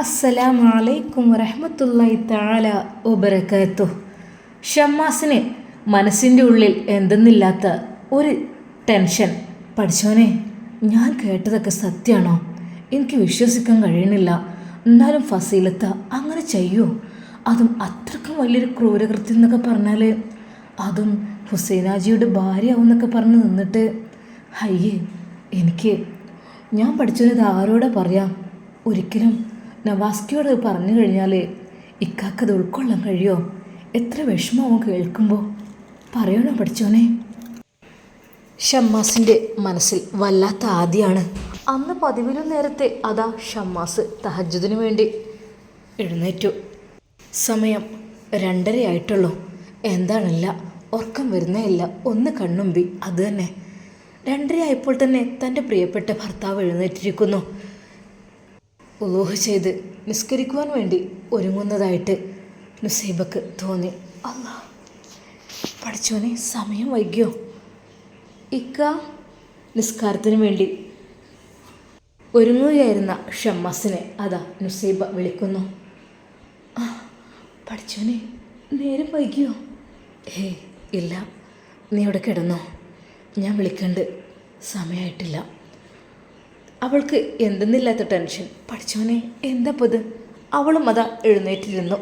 അസ്സലാമു അലൈക്കും വറഹ്മത്തുള്ളാഹി തആല വബറകാത്തു ഷമ്മാസിന് മനസ്സിന്റെ ഉള്ളിൽ എന്തെന്നില്ലാത്ത ഒരു ടെൻഷൻ. പഠിച്ചോനെ ഞാൻ കേട്ടതൊക്കെ സത്യമാണോ എനിക്ക് വിശ്വസിക്കാൻ കഴിയണില്ല. എന്നാലും ഫസീലത്ത അങ്ങനെ ചെയ്യോ? അതും അത്രക്കും വലിയൊരു ക്രൂരകൃത്യം എന്നൊക്കെ പറഞ്ഞാൽ അതും ഹുസൈനാജിയുടെ ഭാര്യയാവും എന്നൊക്കെ പറഞ്ഞ് നിന്നിട്ട്. അയ്യേ എനിക്ക് ഞാൻ പഠിച്ചത് ആരോടെ പറയാം? ഒരിക്കലും നവാസ്കിയോട് പറഞ്ഞു കഴിഞ്ഞാൽ ഇക്കാക്കത് ഉൾക്കൊള്ളാൻ കഴിയോ? എത്ര വിഷമവും കേൾക്കുമ്പോൾ പറയണോ പഠിച്ചോനെ? ഷമ്മാസിന്റെ മനസ്സിൽ വല്ലാത്ത ആദ്യമാണ് അന്ന് പതിവിലും നേരത്തെ അതാ ഷമ്മാസ് തഹജുദിനു വേണ്ടി എഴുന്നേറ്റു. സമയം രണ്ടരയായിട്ടുള്ളൂ. എന്താണില്ല ഉറക്കം വരുന്നേയില്ല ഒന്ന് കണ്ണുമ്പി. അത് തന്നെ. രണ്ടരയായപ്പോൾ തന്നെ തന്റെ പ്രിയപ്പെട്ട ഭർത്താവ് എഴുന്നേറ്റിരിക്കുന്നു. ഉലൂഹ് ചെയ്ത് നിസ്കരിക്കുവാൻ വേണ്ടി ഒരുങ്ങുന്നതായിട്ട് നുസൈബക്ക് തോന്നി. അല്ല പഠിച്ചോനെ സമയം വൈകിയോ? ഇക്ക നിസ്കാരത്തിന് വേണ്ടി ഒരുങ്ങുകയായിരുന്ന ഷമ്മസിനെ അതാ നുസൈബ വിളിക്കുന്നു. ആ പഠിച്ചോനെ നേരം വൈകിയോ? ഹേ ഇല്ല നീ ഇവിടെ കിടന്നോ. ഞാൻ വിളിക്കണ്ട്. സമയമായിട്ടില്ല അവൾക്ക് എന്തെന്നില്ലാത്ത ടെൻഷൻ. പഠിച്ചോനെ എന്താപ്പത് അവളും അതാ എഴുന്നേറ്റിരുന്നു.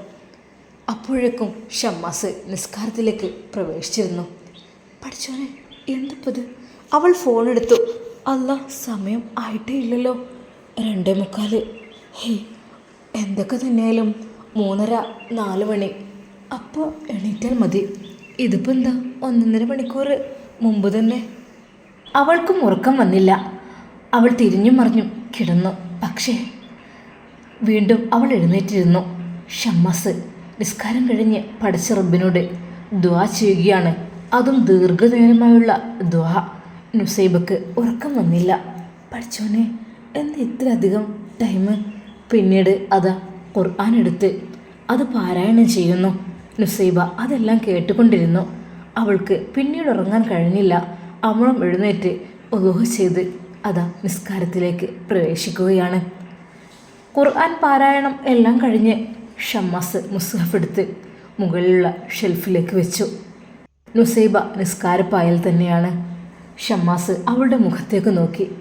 അപ്പോഴേക്കും ഷമ്മാസ് നിസ്കാരത്തിലേക്ക് പ്രവേശിച്ചിരുന്നു. പഠിച്ചോനെ എന്തപ്പത് അവൾ ഫോണെടുത്തു അല്ല സമയം ആയിട്ടേ ഇല്ലല്ലോ. രണ്ടേ മുക്കാൽ. ഹേ എന്തൊക്കെ തന്നെയാലും മൂന്നര നാല് മണി. അപ്പോൾ എണീറ്റാൽ മതി. ഇതിപ്പോൾ എന്താ ഒന്നൊന്നര മണിക്കൂർ മുമ്പ് തന്നെ? അവൾക്കും ഉറക്കം വന്നില്ല. അവൾ തിരിഞ്ഞും മറിഞ്ഞും കിടന്നു. പക്ഷേ വീണ്ടും അവൾ എഴുന്നേറ്റിരുന്നു. ഷമ്മസ് നിസ്കാരം കഴിഞ്ഞ് പഠിച്ച റബ്ബിനോട് ദ്വാ ചെയ്യുകയാണ്. അതും ദീർഘനേരമായുള്ള ദ്വാ നുസൈബക്ക് ഉറക്കം വന്നില്ല. പഠിച്ചോനെ എന്ത് ഇത്ര അധികം ടൈം പിന്നീട് അത് ഖുർആൻ എടുത്ത് അത് പാരായണം ചെയ്യുന്നു. നുസൈബ അതെല്ലാം കേട്ടുകൊണ്ടിരുന്നു. അവൾക്ക് പിന്നീട് ഉറങ്ങാൻ കഴിഞ്ഞില്ല. അവളും എഴുന്നേറ്റ് ഒതുഹ ചെയ്ത് അതാ നിസ്കാരത്തിലേക്ക് പ്രവേശിക്കുകയാണ്. ഖുർആൻ പാരായണം എല്ലാം കഴിഞ്ഞ് ഷമ്മാസ് മുസ്ഹഫ് എടുത്ത് മുകളിലുള്ള ഷെൽഫിലേക്ക് വെച്ചു. നുസൈബ നിസ്കാരപ്പായൽ തന്നെയാണ്. ഷമ്മാസ് അവളുടെ മുഖത്തേക്ക് നോക്കി.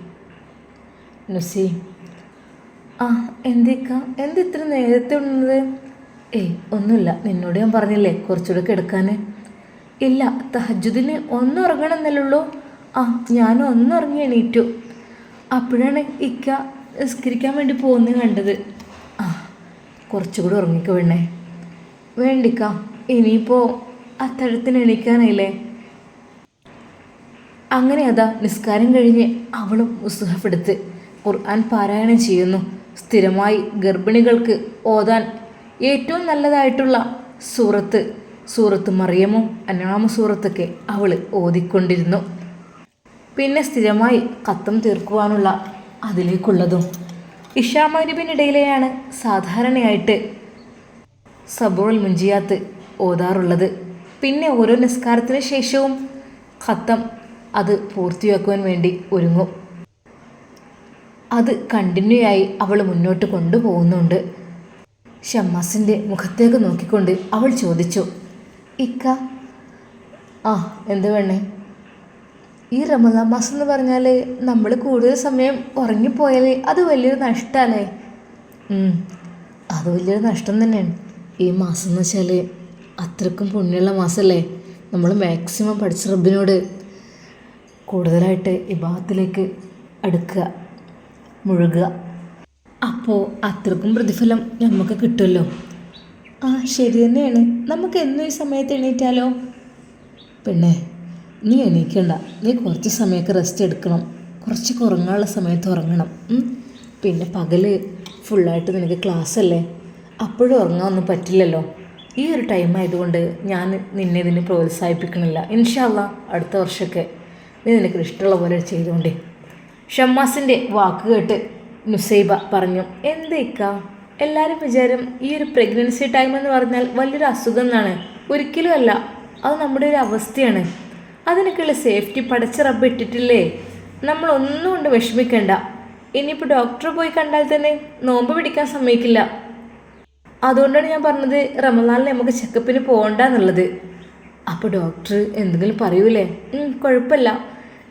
നുസൈ ആ എന്തേക്ക? എന്ത് ഇത്ര നേരത്തെ ഉള്ളത് ഏയ് ഒന്നുമില്ല. നിന്നോട് ഞാൻ പറഞ്ഞില്ലേ കുറച്ചുകൂടെ കിടക്കാൻ ഇല്ല തഹജുദിന് ഒന്ന് ഉറങ്ങണമെന്നല്ലേ ഉള്ളൂ. ആ ഞാനും ഒന്ന് ഉറങ്ങി എണീറ്റു. അപ്പോഴാണ് ഇക്ക നിസ്കരിക്കാൻ വേണ്ടി പോകുന്നത് കണ്ടത്. ആ കുറച്ചുകൂടി ഉറങ്ങിക്ക വേണേ വേണ്ടിക്ക ഇനിയിപ്പോൾ അത്തഴത്തിന് എണീക്കാനായില്ലേ? അങ്ങനെ അതാ നിസ്കാരം കഴിഞ്ഞ് അവളും മുസ്ഹഫ് ഖുർആൻ പാരായണം ചെയ്യുന്നു. സ്ഥിരമായി ഗർഭിണികൾക്ക് ഓതാൻ ഏറ്റവും നല്ലതായിട്ടുള്ള സൂറത്ത് സൂറത്ത് മറിയമോ അനാമ സൂറത്തൊക്കെ അവൾ ഓതിക്കൊണ്ടിരുന്നു. പിന്നെ സ്ഥിരമായി കത്തം തീർക്കുവാനുള്ള അതിലേക്കുള്ളതും. ഇഷാമരുവിനിടയിലെയാണ് സാധാരണയായിട്ട് സബുറുൽ മുഞ്ചിയാത്ത് ഓതാറുള്ളത്. പിന്നെ ഓരോ നിസ്കാരത്തിന് ശേഷവും ഖത്തം അത് പൂർത്തിയാക്കുവാൻ വേണ്ടി ഒരുങ്ങും. അത് കണ്ടിന്യൂ ആയി അവൾ മുന്നോട്ട് കൊണ്ടുപോകുന്നുണ്ട്. ഷമ്മാസിന്റെ മുഖത്തേക്ക് നോക്കിക്കൊണ്ട് അവൾ ചോദിച്ചു ഇക്ക ആ എന്ത് വേണേ? ഈ റമദാൻ മാസം എന്ന് പറഞ്ഞാൽ നമ്മൾ കൂടുതൽ സമയം ഉറങ്ങിപ്പോയാൽ അത് വലിയൊരു നഷ്ടമല്ലേ അത് വലിയൊരു നഷ്ടം തന്നെയാണ്. ഈ മാസം എന്ന് വെച്ചാൽ അത്രക്കും പുണ്യമുള്ള മാസമല്ലേ നമ്മൾ മാക്സിമം പഠിച്ച റബ്ബിനോട് കൂടുതലായിട്ട് ഈ ഭാഗത്തിലേക്ക് അടുക്കുക മുഴുകുക. അപ്പോൾ അത്രക്കും പ്രതിഫലം നമുക്ക് കിട്ടുമല്ലോ. ആ ശരി തന്നെയാണ്. നമുക്ക് എന്നും ഈ സമയത്ത് എണീറ്റാലോ? പിന്നെ നീ എണീക്കണ്ട. നീ കുറച്ച് സമയമൊക്കെ റെസ്റ്റ് എടുക്കണം. കുറച്ച് ഉറങ്ങാനുള്ള സമയത്ത് ഉറങ്ങണം. പിന്നെ പകൽ ഫുള്ളായിട്ട് നിനക്ക് ക്ലാസ് അല്ലേ? അപ്പോഴും ഉറങ്ങാനൊന്നും പറ്റില്ലല്ലോ. ഈ ഒരു ടൈം ആയതുകൊണ്ട് ഞാൻ നിന്നെ ഇതിനെ പ്രോത്സാഹിപ്പിക്കണില്ല. ഇൻഷാല്ല അടുത്ത വർഷമൊക്കെ നീ നിനക്ക് ഇഷ്ടമുള്ള പോലെ ചെയ്തുകൊണ്ടേ. ഷമ്മാസിന്റെ വാക്ക് കേട്ട് നുസൈബ പറഞ്ഞു എന്തേക്ക എല്ലാവരും വിചാരം ഈ ഒരു പ്രഗ്നൻസി ടൈം എന്ന് പറഞ്ഞാൽ വലിയൊരു അസുഖം എന്നാണ്. ഒരിക്കലും അല്ല. അത് നമ്മുടെ ഒരു അവസ്ഥയാണ്. അതിനൊക്കെയുള്ള സേഫ്റ്റി പടച്ച റബ്ബ് ഇട്ടിട്ടില്ലേ? നമ്മൾ ഒന്നും കൊണ്ട് വിഷമിക്കണ്ട. ഇനിയിപ്പോൾ ഡോക്ടറെ പോയി കണ്ടാൽ തന്നെ നോമ്പ് പിടിക്കാൻ സമ്മതിക്കില്ല. അതുകൊണ്ടാണ് ഞാൻ പറഞ്ഞത് റമദാനിൽ നമുക്ക് ചെക്കപ്പിന് പോകണ്ട എന്നുള്ളത്. അപ്പോൾ ഡോക്ടർ എന്തെങ്കിലും പറയൂലേ? കുഴപ്പമില്ല.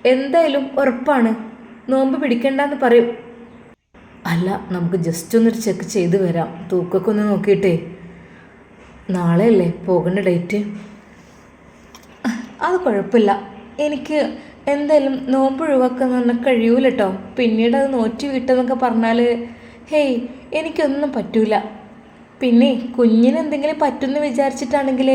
എന്തായാലും ഉറപ്പാണ്. നോമ്പ് പിടിക്കണ്ടെന്ന് പറയും. അല്ല നമുക്ക് ജസ്റ്റ് ഒന്നൊരു ചെക്ക് ചെയ്ത് വരാം. തൂക്കൊക്കെ ഒന്ന് നോക്കിയിട്ടേ. നാളെയല്ലേ? പോകേണ്ട ഡേറ്റ് അത് കുഴപ്പമില്ല. എനിക്ക് എന്തായാലും നോമ്പ് ഒഴിവാക്കാൻ പറഞ്ഞാൽ കഴിയൂല കേട്ടോ പിന്നീട് അത് നോറ്റി വിട്ടെന്നൊക്കെ പറഞ്ഞാൽ ഹേയ് എനിക്കൊന്നും പറ്റൂല. പിന്നെ കുഞ്ഞിന് എന്തെങ്കിലും പറ്റുമെന്ന് വിചാരിച്ചിട്ടാണെങ്കിൽ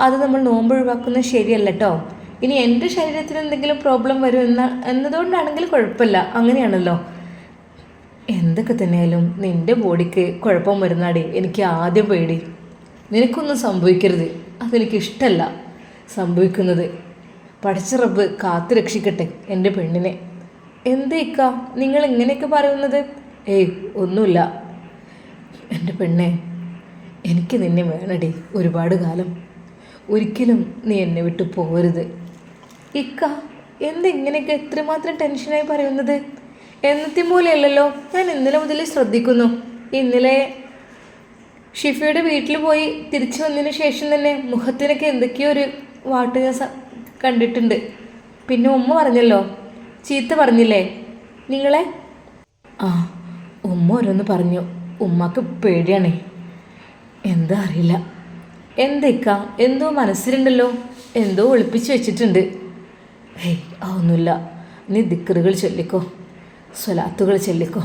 അത് നമ്മൾ നോമ്പ് ഒഴിവാക്കുന്നത് ശരിയല്ല കേട്ടോ ഇനി എന്റെ ശരീരത്തിന് എന്തെങ്കിലും പ്രോബ്ലം വരും എന്ന എന്നതുകൊണ്ടാണെങ്കിൽ കുഴപ്പമില്ല. അങ്ങനെയാണല്ലോ. എന്തൊക്കെ തന്നെയാലും നിന്റെ ബോഡിക്ക് കുഴപ്പം വരുന്നാടി. എനിക്ക് ആദ്യം പേടി. നിനക്കൊന്നും സംഭവിക്കരുത്. അതെനിക്കിഷ്ടമല്ല സംഭവിക്കുന്നത്. പഠിച്ച റബ്ബ് കാത്തു രക്ഷിക്കട്ടെ എന്റെ പെണ്ണിനെ. എന്തേക്ക നിങ്ങൾ ഇങ്ങനെയൊക്കെ പറയുന്നത്? ഏയ് ഒന്നുമില്ല. എന്റെ പെണ്ണെ എനിക്ക് നിന്നെ വേണടി ഒരുപാട് കാലം. ഒരിക്കലും നീ എന്നെ വിട്ടു പോകരുത്. ഇക്ക എന്തെങ്ങനെയൊക്കെ എത്രമാത്രം ടെൻഷനായി പറയുന്നത്? എന്നത്തെ പോലെയല്ലല്ലോ ഞാൻ ഇന്നലെ മുതൽ ശ്രദ്ധിക്കുന്നു. ഇന്നലെ ഷിഫയുടെ വീട്ടിൽ പോയി തിരിച്ചു വന്നതിന് ശേഷം തന്നെ മുഖത്തിനൊക്കെ എന്തൊക്കെയോ ഒരു വാട്ട് ഞാൻ കണ്ടിട്ടുണ്ട്. പിന്നെ ഉമ്മ പറഞ്ഞല്ലോ. ചീത്ത പറഞ്ഞില്ലേ? നിങ്ങളെ? ആ ഉമ്മ ഓരോന്ന് പറഞ്ഞു. ഉമ്മക്ക് പേടിയാണേ. എന്താ അറിയില്ല. എന്തേക്ക? എന്തോ മനസ്സിലുണ്ടല്ലോ. എന്തോ ഒളിപ്പിച്ച് വെച്ചിട്ടുണ്ട്. ഹേയ് ആ ഒന്നുമില്ല. നീ ദിക്കറുകൾ ചൊല്ലിക്കോ. സ്വലാത്തുകൾ ചൊല്ലിക്കോ.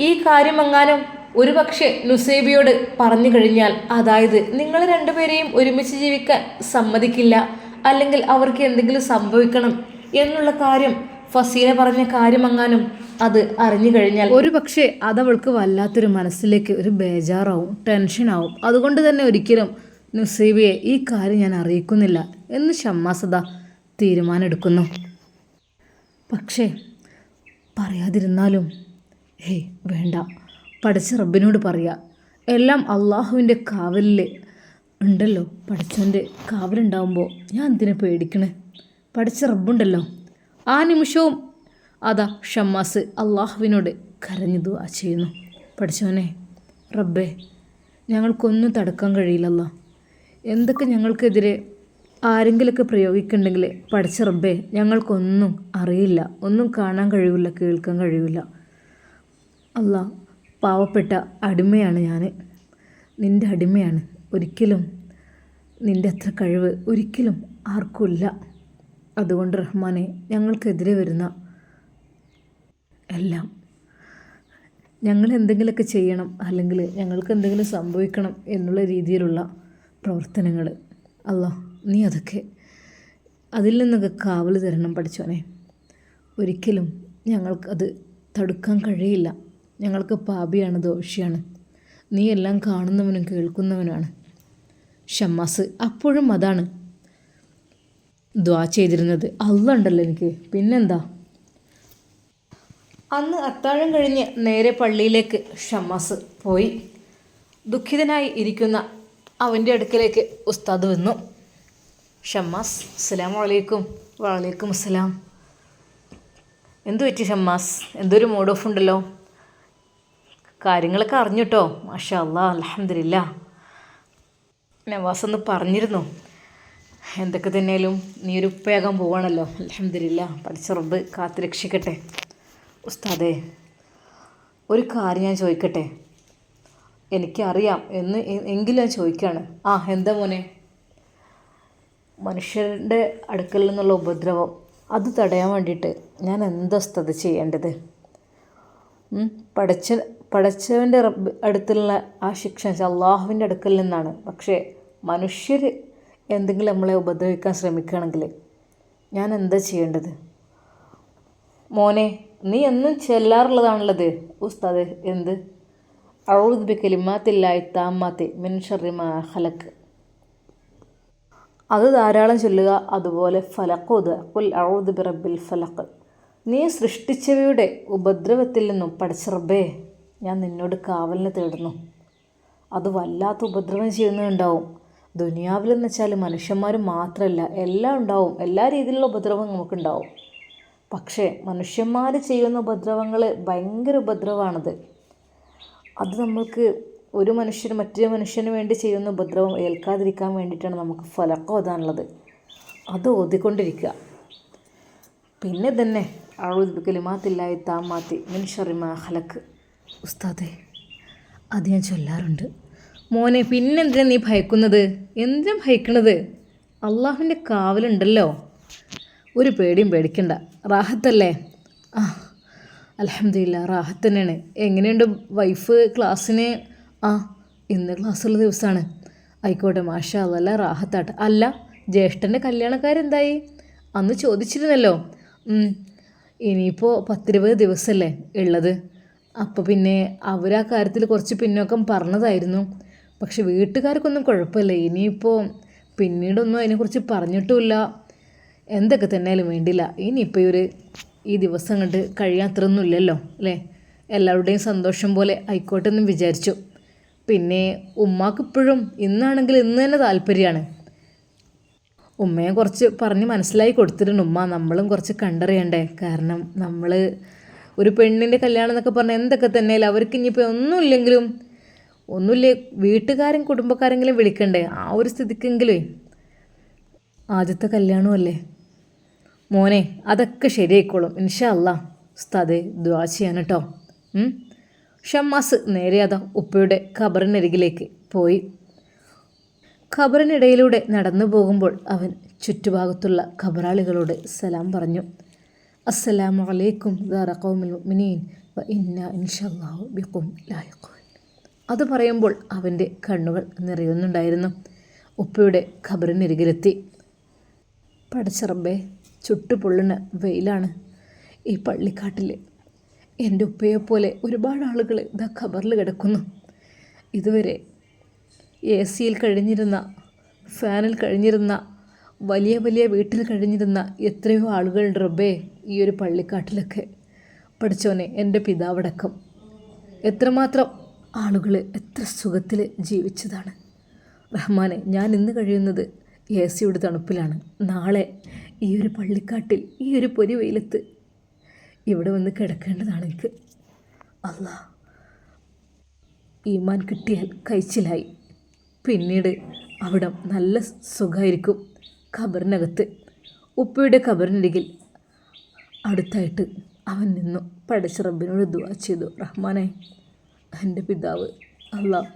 ഈ കാര്യമെങ്ങാനും ഒരുപക്ഷെ നുസേബിയോട് പറഞ്ഞു കഴിഞ്ഞാൽ അതായത് നിങ്ങൾ രണ്ടുപേരെയും ഒരുമിച്ച് ജീവിക്കാൻ സമ്മതിക്കില്ല അല്ലെങ്കിൽ അവർക്ക് എന്തെങ്കിലും സംഭവിക്കണം എന്നുള്ള കാര്യം ഫസീല പറഞ്ഞ കാര്യമങ്ങാനും അത് അറിഞ്ഞു കഴിഞ്ഞാൽ ഒരു പക്ഷേ അതവൾക്ക് വല്ലാത്തൊരു മനസ്സിലേക്ക് ഒരു ബേജാറാവും ടെൻഷനാവും. അതുകൊണ്ട് തന്നെ ഒരിക്കലും നുസൈബിയെ ഈ കാര്യം ഞാൻ അറിയിക്കുന്നില്ല എന്ന് ഷമ്മാസദ തീരുമാനമെടുക്കുന്നു. പക്ഷേ പറയാതിരുന്നാലും ഹേയ് വേണ്ട. പഠിച്ച റബ്ബിനോട് പറയുക എല്ലാം അള്ളാഹുവിന്റെ കാവലിൽ ഉണ്ടല്ലോ. പഠിച്ചവന്റെ കാവലുണ്ടാവുമ്പോൾ ഞാൻ എന്തിനെ പേടിക്കണേ? പഠിച്ച റബ്ബുണ്ടല്ലോ. ആ നിമിഷവും അതാ ഷമ്മാസ് അള്ളാഹുവിനോട് കരഞ്ഞു ദുആ ചെയ്യുന്നു. പഠിച്ചവനെ റബ്ബേ ഞങ്ങൾക്കൊന്നും തടുക്കാൻ കഴിയില്ലല്ല. എന്തൊക്കെ ഞങ്ങൾക്കെതിരെ ആരെങ്കിലൊക്കെ പ്രയോഗിക്കുന്നുണ്ടെങ്കിൽ പഠിച്ച റബ്ബേ ഞങ്ങൾക്കൊന്നും അറിയില്ല. ഒന്നും കാണാൻ കഴിയില്ല കേൾക്കാൻ കഴിയില്ല അല്ല പാവപ്പെട്ട അടിമയാണ് ഞാൻ നിന്റെ അടിമയാണ്. ഒരിക്കലും നിന്റെ അത്ര കഴിവ് ഒരിക്കലും ആർക്കുമില്ല. അതുകൊണ്ട് റഹ്മാനെ ഞങ്ങൾക്കെതിരെ വരുന്ന എല്ലാം ഞങ്ങൾ എന്തെങ്കിലുമൊക്കെ ചെയ്യണം അല്ലെങ്കിൽ ഞങ്ങൾക്ക് എന്തെങ്കിലും സംഭവിക്കണം എന്നുള്ള രീതിയിലുള്ള പ്രവർത്തനങ്ങൾ. അല്ല നീ അതൊക്കെ അതിൽ നിന്നൊക്കെ കാവൽ തരണം പഠിച്ചോനെ ഒരിക്കലും ഞങ്ങൾക്കത് തടുക്കാൻ കഴിയില്ല. ഞങ്ങൾക്ക് പാപിയാണ് ദോഷിയാണ്. നീ എല്ലാം കാണുന്നവനും കേൾക്കുന്നവനാണ് ഷമ്മാസ് അപ്പോഴും അതാണ് ദ്വാ ചെയ്തിരുന്നത്. അള്ളുണ്ടല്ലോ എനിക്ക്. പിന്നെന്താ? അന്ന് അത്താഴം കഴിഞ്ഞ് നേരെ പള്ളിയിലേക്ക് ഷമ്മാസ് പോയി. ദുഃഖിതനായി ഇരിക്കുന്ന അവന്റെ അടുക്കലേക്ക് ഉസ്താദ് വന്നു. ഷമ്മാസ് അസ്സലാം വലൈക്കും വലൈക്കും അസ്സലാം. എന്തു പറ്റി ഷമ്മാസ്? എന്തൊരു മൂഡ് ഓഫ് ഉണ്ടല്ലോ. കാര്യങ്ങളൊക്കെ അറിഞ്ഞിട്ടോ. മാഷാ അല്ലാ അലഹമില്ല നവാസ് ഒന്ന് പറഞ്ഞിരുന്നു. എന്തൊക്കെ തന്നെയാലും നീ ഒരു ഉപ്പയാകാൻ പോവാണല്ലോ. അലഹമില്ല പഠിച്ച റബ്ബ് കാത്തു രക്ഷിക്കട്ടെ. ഉസ്താദേ ഒരു കാര്യം ഞാൻ ചോദിക്കട്ടെ? എനിക്കറിയാം. എന്ന് എങ്കിലും ഞാൻ ചോദിക്കുകയാണ് ആ എന്താ മോനെ? മനുഷ്യരുടെ അടുക്കൽ നിന്നുള്ള ഉപദ്രവം അത് തടയാൻ വേണ്ടിയിട്ട് ഞാൻ എന്താ സ്ഥത ചെയ്യേണ്ടത്? പഠിച്ച പടച്ചവന്റെ റബ്ബ് അടുത്തുള്ള ആ ശിക്ഷ അള്ളാഹുവിന്റെ അടുക്കൽ നിന്നാണ്. പക്ഷേ മനുഷ്യർ എന്തെങ്കിലും നമ്മളെ ഉപദ്രവിക്കാൻ ശ്രമിക്കുകയാണെങ്കിൽ ഞാൻ എന്താ ചെയ്യേണ്ടത്? മോനെ നീ എന്നും ചെല്ലാറുള്ളതാണുള്ളത്. ഉസ്താദ് എന്ത്? ഔദ്ബി കലിമാത്തില്ലായി താമാത്തി മിൻ ഹലക്ക് അത് ധാരാളം ചൊല്ലുക അതുപോലെ ഫലക്കോത് കുൽ ഔദ്ബി റബ്ബിൽ ഫലക്ക് നീ സൃഷ്ടിച്ചവയുടെ ഉപദ്രവത്തിൽ നിന്നും പഠിച്ച റബ്ബേ. ഞാൻ നിന്നോട് കാവലിനെ തേടുന്നു. അത് വല്ലാത്ത ഉപദ്രവം ചെയ്യുന്നുണ്ടാവും. ദുനിയാവിലെന്ന് വെച്ചാൽ മനുഷ്യന്മാർ മാത്രമല്ല എല്ലാം ഉണ്ടാവും. എല്ലാ രീതിയിലുള്ള ഉപദ്രവം നമുക്കുണ്ടാവും. പക്ഷേ മനുഷ്യന്മാർ ചെയ്യുന്ന ഉപദ്രവങ്ങൾ ഭയങ്കര ഉപദ്രവമാണത് അത് നമ്മൾക്ക് ഒരു മനുഷ്യന് മറ്റൊരു മനുഷ്യന് വേണ്ടി ചെയ്യുന്ന ഉപദ്രവം ഏൽക്കാതിരിക്കാൻ വേണ്ടിയിട്ടാണ് നമുക്ക് ഫലക്കം ഓതാനുള്ളത്. അത് ഓതിക്കൊണ്ടിരിക്കുക. പിന്നെ തന്നെ അഴുത് കലിമാത്തില്ലായി താമാത്തി മിൻഷറിമ ഹലക്ക് ഉസ്താദേ അത് ഞാൻ ചൊല്ലാറുണ്ട്. മോനെ പിന്നെന്തിനാ നീ ഭയക്കുന്നത്? എന്തിനാ ഭയക്കണത്? അള്ളാഹുവിന്റെ കാവലുണ്ടല്ലോ. ഒരു പേടിയും പേടിക്കണ്ട. റാഹത്തല്ലേ? ആ അലഹമില്ല റാഹത്ത് തന്നെയാണ്. എങ്ങനെയുണ്ട് വൈഫ് ക്ലാസ്സിന്? ആ ഇന്ന് ക്ലാസ്സുള്ള ദിവസമാണ്. ആയിക്കോട്ടെ മാഷാ അതല്ല റാഹത്താട്ട്. അല്ല ജ്യേഷ്ഠന്റെ കല്യാണക്കാരെന്തായി? അന്ന് ചോദിച്ചിരുന്നല്ലോ. ഇനിയിപ്പോൾ പത്തിരുപത് ദിവസമല്ലേ ഉള്ളത്? അപ്പോൾ പിന്നെ അവർ ആ കാര്യത്തിൽ കുറച്ച് പിന്നോക്കം പറഞ്ഞതായിരുന്നു. പക്ഷെ വീട്ടുകാർക്കൊന്നും കുഴപ്പമില്ല. ഇനിയിപ്പോൾ പിന്നീടൊന്നും അതിനെക്കുറിച്ച് പറഞ്ഞിട്ടുമില്ല. എന്തൊക്കെ തന്നെയാലും വേണ്ടില്ല ഇനിയിപ്പോൾ ഒരു ഈ ദിവസം കണ്ട് കഴിയാത്രയൊന്നും ഇല്ലല്ലോ അല്ലേ? എല്ലാവരുടെയും സന്തോഷം പോലെ ആയിക്കോട്ടെ എന്നും വിചാരിച്ചു. പിന്നെ ഉമ്മാക്ക് ഇപ്പോഴും ഇന്നാണെങ്കിൽ ഇന്ന് തന്നെ താല്പര്യമാണ്. ഉമ്മയെ കുറച്ച് പറഞ്ഞ് മനസ്സിലായി കൊടുത്തിട്ടുണ്ട് ഉമ്മ. നമ്മളും കുറച്ച് കണ്ടറിയണ്ടേ? കാരണം നമ്മൾ ഒരു പെണ്ണിന്റെ കല്യാണം എന്നൊക്കെ പറഞ്ഞാൽ എന്തൊക്കെ തന്നെയല്ല അവർക്ക് ഇനിയിപ്പോൾ ഒന്നുമില്ലെങ്കിലും ഒന്നുമില്ല? വീട്ടുകാരും കുടുംബക്കാരെങ്കിലും വിളിക്കണ്ടേ? ആ ഒരു സ്ഥിതിക്കെങ്കിലേ. ആദ്യത്തെ കല്യാണമല്ലേ മോനെ അതൊക്കെ ശരിയായിക്കോളും. ഇൻഷാ അല്ല. ഉസ്താദെ ദ്വാ ചെയ്യാൻ കേട്ടോ. ഷമ്മാസ് നേരെ അതാ ഉപ്പയുടെ ഖബറിനരികിലേക്ക് പോയി. ഖബറിനിടയിലൂടെ നടന്നു പോകുമ്പോൾ അവൻ ചുറ്റുഭാഗത്തുള്ള ഖബറാളികളോട് സലാം പറഞ്ഞു. അസ്സലാമു അലൈക്കും മുഅ്മിനീൻ. വ ഇന്ന ഇൻഷല്ലാഹു ബിക്കും ലായഖൂൻ അത് പറയുമ്പോൾ അവന്റെ കണ്ണുകൾ നിറയുന്നുണ്ടായിരുന്നു. ഉപ്പയുടെ ഖബറിനരികിലെത്തി. പടച്ചറമ്പേ ചുട്ടുപൊള്ളുന്ന വെയിലാണ് ഈ പള്ളിക്കാട്ടിൽ എന്റെ ഉപ്പയെപ്പോലെ ഒരുപാട് ആളുകൾ ഇതാ ഖബറിൽ കിടക്കുന്നു. ഇതുവരെ എ സിയിൽ കഴിഞ്ഞിരുന്ന ഫാനിൽ കഴിഞ്ഞിരുന്ന വലിയ വലിയ വീട്ടിൽ കഴിഞ്ഞിരുന്ന എത്രയോ ആളുകളുടെ റബ്ബേ ഈ ഒരു പള്ളിക്കാട്ടിലൊക്കെ. പഠിച്ചോനെ എന്റെ പിതാവടക്കം. എത്രമാത്രം ആളുകൾ എത്ര സുഖത്തിൽ ജീവിച്ചതാണ്. റഹ്മാനെ ഞാൻ ഇന്ന് കഴിയുന്നത് എ സിയുടെ തണുപ്പിലാണ്. നാളെ ഈ ഒരു പള്ളിക്കാട്ടിൽ ഈ ഒരു പൊരി വെയിലത്ത് ഇവിടെ വന്ന് കിടക്കേണ്ടതാണ് എനിക്ക്. അല്ലാ ഈമാൻ കിട്ടിയാൽ കഴിച്ചിലായി. പിന്നീട് അവിടം നല്ല സുഖമായിരിക്കും. ഖബറിനകത്ത്. ഉപ്പയുടെ ഖബറിനരികിൽ അടുത്തായിട്ട് അവൻ നിന്നു. പഠിച്ച റബ്ബിനോട് ദുവാ ചെയ്തു. റഹ്മാനെ എന്റെ പിതാവ് അല്ല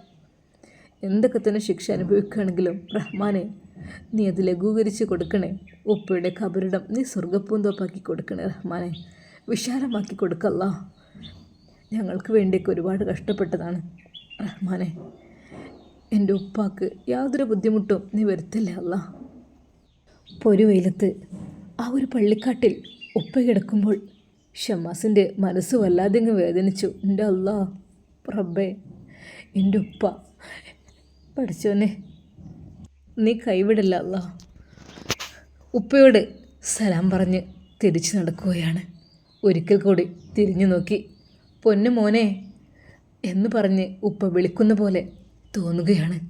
എന്തൊക്കെ തന്നെ ശിക്ഷ അനുഭവിക്കുകയാണെങ്കിലും റഹ്മാനെ നീ അത് ലഘൂകരിച്ച് കൊടുക്കണേ. ഉപ്പയുടെ ഖബറിടം നീ സ്വർഗപ്പൂന്തോപ്പാക്കി കൊടുക്കണേ റഹ്മാനെ. വിശാലമാക്കി കൊടുക്കല്ല ഞങ്ങൾക്ക് വേണ്ടിയൊക്കെ ഒരുപാട് കഷ്ടപ്പെട്ടതാണ് റഹ്മാനെ. എന്റെ ഉപ്പാക്ക് യാതൊരു ബുദ്ധിമുട്ടും നീ വരുത്തില്ല അല്ല പൊരു വെയിലത്ത് ആ ഒരു പള്ളിക്കാട്ടിൽ ഉപ്പ കിടക്കുമ്പോൾ ഷമ്മാസിന്റെ മനസ്സ് വല്ലാതെ അങ്ങ് വേദനിച്ചു. എന്റെ അല്ല റബ്ബേ എന്റെ ഉപ്പ പഠിച്ചോനെ നീ കൈവിടല്ല അല്ല ഉപ്പയോട് സലാം പറഞ്ഞ് തിരിച്ചു നടക്കുകയാണ്. ഒരിക്കൽ കൂടി തിരിഞ്ഞു നോക്കി. പൊന്നു മോനെ എന്ന് പറഞ്ഞ് ഉപ്പ വിളിക്കുന്ന പോലെ തോന്നുകയാണ്.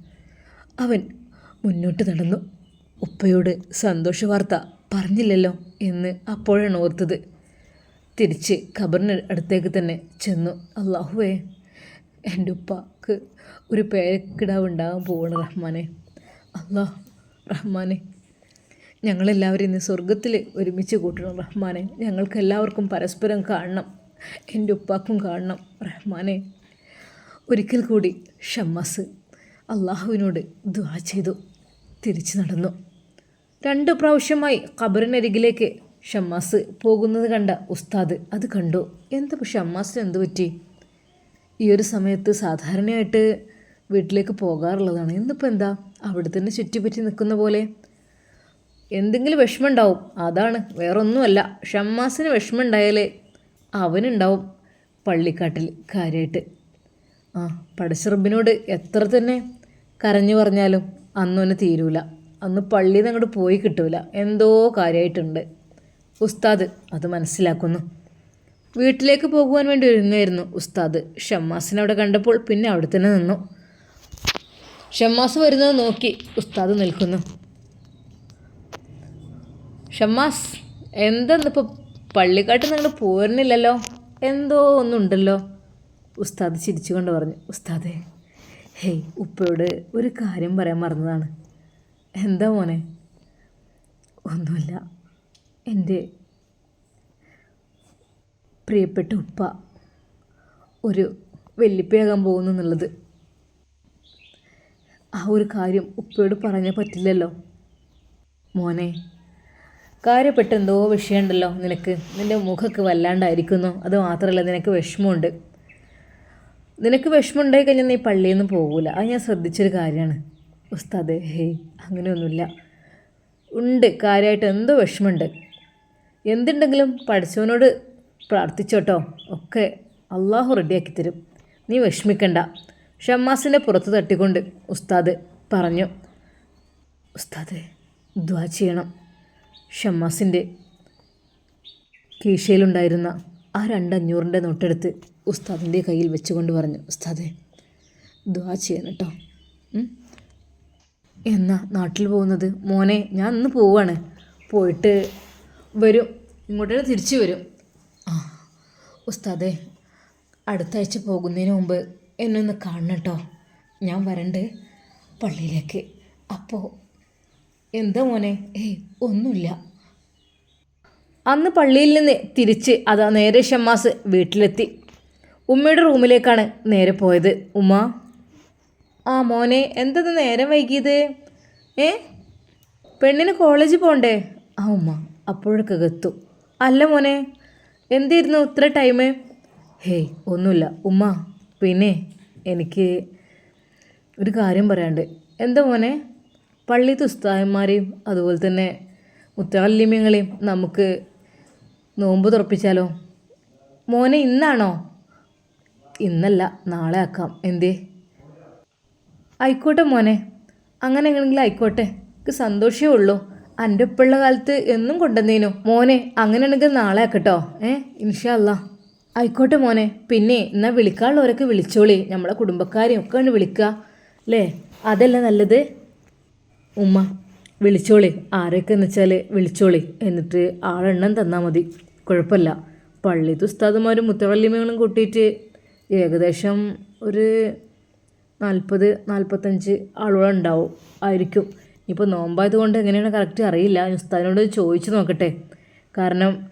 അവൻ മുന്നോട്ട് നടന്നു. ഉപ്പയോട് സന്തോഷ വാർത്ത പറഞ്ഞില്ലല്ലോ എന്ന് അപ്പോഴാണ് ഓർത്തത്. തിരിച്ച് ഖബറിന് അടുത്തേക്ക് തന്നെ ചെന്നു. അള്ളാഹുവേ എന്റെ ഉപ്പക്ക് ഒരു പേരക്കിടാവ് ഉണ്ടാകാൻ പോവാണ് റഹ്മാനെ. അള്ളാഹ് റഹ്മാനെ. ഞങ്ങളെല്ലാവരും ഇന്ന് സ്വർഗത്തിൽ ഒരുമിച്ച് കൂട്ടണം റഹ്മാനെ. ഞങ്ങൾക്ക് എല്ലാവർക്കും പരസ്പരം കാണണം. എന്റെ ഉപ്പാക്കും കാണണം റഹ്മാനെ. ഒരിക്കൽ കൂടി ഷമ്മാസ് അള്ളാഹുവിനോട് ദുആ ചെയ്തു. തിരിച്ചു നടന്നു. രണ്ട് പ്രാവശ്യമായി ഖബറിനരികിലേക്ക് ഷമ്മാസ് പോകുന്നത് കണ്ട ഉസ്താദ് അത് കണ്ടു. എന്താ ഷമ്മാസിന് എന്ത് പറ്റി? ഈ ഒരു സമയത്ത് സാധാരണയായിട്ട് വീട്ടിലേക്ക് പോകാറുള്ളതാണ്. ഇന്നിപ്പോൾ എന്താ? അവിടെ തന്നെ ചുറ്റിപ്പറ്റി നിൽക്കുന്ന പോലെ. എന്തെങ്കിലും വിഷമം ഉണ്ടാവും അതാണ്. വേറൊന്നുമല്ല. ഷമ്മാസിന് വിഷമം ഉണ്ടായാലേ അവനുണ്ടാവും പള്ളിക്കാട്ടിൽ കാര്യമായിട്ട് ആ പടശ്രബിനോട് എത്ര തന്നെ കരഞ്ഞു പറഞ്ഞാലും അന്നൊന്ന് തീരൂല. അന്ന് പള്ളിയിൽ നിന്ന് അങ്ങോട്ട് പോയി കിട്ടൂല. എന്തോ കാര്യമായിട്ടുണ്ട് ഉസ്താദ് അത് മനസ്സിലാക്കുന്നു. വീട്ടിലേക്ക് പോകുവാൻ വേണ്ടി ഒരുങ്ങായിരുന്നു ഉസ്താദ്. ഷമ്മാസിനെ അവിടെ കണ്ടപ്പോൾ പിന്നെ അവിടെ തന്നെ നിന്നു. ഷമ്മാസ് വരുന്നത് നോക്കി ഉസ്താദ് നിൽക്കുന്നു. ഷമ്മാസ് എന്തെന്നിപ്പോൾ പള്ളിക്കാട്ട് നിങ്ങൾ പോരുന്നില്ലല്ലോ? എന്തോ ഒന്നുണ്ടല്ലോ? ഉസ്താദ് ചിരിച്ചുകൊണ്ട് പറഞ്ഞു ഉസ്താദേ ഹേയ് ഉപ്പയോട് ഒരു കാര്യം പറയാൻ മറന്നതാണ്. എന്താ മോനെ? ഒന്നുമില്ല. എന്റെ പ്രിയപ്പെട്ട ഉപ്പ ഒരു വെല്ലിപ്പയാകാൻ പോകുന്നു എന്നുള്ളത്. ആ ഒരു കാര്യം ഉപ്പയോട് പറഞ്ഞാൽ പറ്റില്ലല്ലോ. മോനെ കാര്യപ്പെട്ട എന്തോ വിഷയമുണ്ടല്ലോ നിനക്ക്. നിന്റെ മുഖമൊക്കെ വല്ലാണ്ടായിരിക്കുന്നു. അത് മാത്രമല്ല നിനക്ക് വിഷമമുണ്ട്. നിനക്ക് വിഷമമുണ്ടായി കഴിഞ്ഞാൽ നീ പള്ളിയിൽ നിന്ന് പോകില്ല അത് ഞാൻ ശ്രദ്ധിച്ചൊരു കാര്യമാണ്. ഉസ്താദേ ഹേയ് അങ്ങനെയൊന്നുമില്ല. ഉണ്ട് കാര്യമായിട്ട് എന്തോ വിഷമമുണ്ട്. എന്തുണ്ടെങ്കിലും പഠിച്ചവനോട് പ്രാർത്ഥിച്ചോട്ടോ ഒക്കെ അള്ളാഹു റെഡിയാക്കി തരും. നീ വിഷമിക്കണ്ട. ഷമ്മാസിന്റെ പുറത്ത് തട്ടിക്കൊണ്ട് ഉസ്താദ് പറഞ്ഞു ഉസ്താദ് ദ്വാ ചെയ്യണം. ഷമ്മാസിന്റെ കീശയിലുണ്ടായിരുന്ന ആ രണ്ടഞ്ഞൂറിന്റെ നോട്ടെടുത്ത് ഉസ്താദിന്റെ കയ്യിൽ വെച്ചുകൊണ്ട് പറഞ്ഞു ഉസ്താദെ ദ്വാ ചെയ്യണം കേട്ടോ. എന്നാ നാട്ടിൽ പോകുന്നത്? മോനെ ഞാൻ ഇന്ന് പോവാണ്. പോയിട്ട് വരും. ഇങ്ങോട്ടേ തിരിച്ചു വരും. ആ ഉസ്താദെ അടുത്ത ആഴ്ച പോകുന്നതിന് മുമ്പ് എന്നെ ഒന്ന് കാണണം കേട്ടോ ഞാൻ വരണ്ട് പള്ളിയിലേക്ക്. അപ്പോൾ എന്താ മോനെ? ഏയ് ഒന്നുമില്ല. അന്ന് പള്ളിയിൽ നിന്ന് തിരിച്ച് അതാ നേരെ ഷമ്മാസ് വീട്ടിലെത്തി. ഉമ്മയുടെ റൂമിലേക്കാണ് നേരെ പോയത്. ഉമ്മ? ആ മോനെ എന്തത് നേരം വൈകിയത്? ഏ? പെണ്ണിന് കോളേജ് പോണ്ടേ? ആ ഉമ്മ അപ്പോഴൊക്കെ എത്തും അല്ല മോനെ എന്തായിരുന്നു ഇത്ര ടൈം ഹേയ് ഒന്നുമില്ല. ഉമ്മ പിന്നെ എനിക്ക് ഒരു കാര്യം പറയാണ്ട് എന്താ മോനെ? പള്ളി തുസ്തായന്മാരെയും അതുപോലെ തന്നെ മുത്താലിമ്യങ്ങളെയും നമുക്ക് നോമ്പ് തുറപ്പിച്ചാലോ? മോനെ ഇന്നാണോ? ഇന്നല്ല നാളെ ആക്കാം. എന്തേ? ആയിക്കോട്ടെ മോനെ. അങ്ങനെ എങ്ങനെങ്കിലും ആയിക്കോട്ടെ. എനിക്ക് സന്തോഷമേ ഉള്ളൂ. എന്റെ ഉപ്പുള്ള കാലത്ത് എന്നും കൊണ്ടുവന്നേനു. മോനെ അങ്ങനെയാണെങ്കിൽ നാളെ ആക്കട്ടോ. ഏ ഇൻഷല്ല ആയിക്കോട്ടെ മോനെ. പിന്നെ എന്നാൽ വിളിക്കാനുള്ളവരൊക്കെ വിളിച്ചോളി. നമ്മളെ കുടുംബക്കാരെയും ഒക്കെ ഒന്ന് വിളിക്കുക അല്ലേ? അതല്ല നല്ലത്? ഉമ്മ വിളിച്ചോളി. ആരൊക്കെ എന്ന് വെച്ചാൽ വിളിച്ചോളി. എന്നിട്ട് ആളെണ്ണം തന്നാൽ മതി. കുഴപ്പമില്ല. പള്ളിത്തെ ഉസ്താദുമാരും മുത്തവള്ളിമകളും കൂട്ടിയിട്ട് ഏകദേശം ഒരു നാൽപ്പത് നാൽപ്പത്തഞ്ച് ആളുകൾ ഉണ്ടാവും ആയിരിക്കും. ഇപ്പോൾ നോമ്പായത് കൊണ്ട് എങ്ങനെയാണ്? കറക്റ്റ് അറിയില്ല. ഉസ്താദിനോട് ചോദിച്ചു നോക്കട്ടെ. കാരണം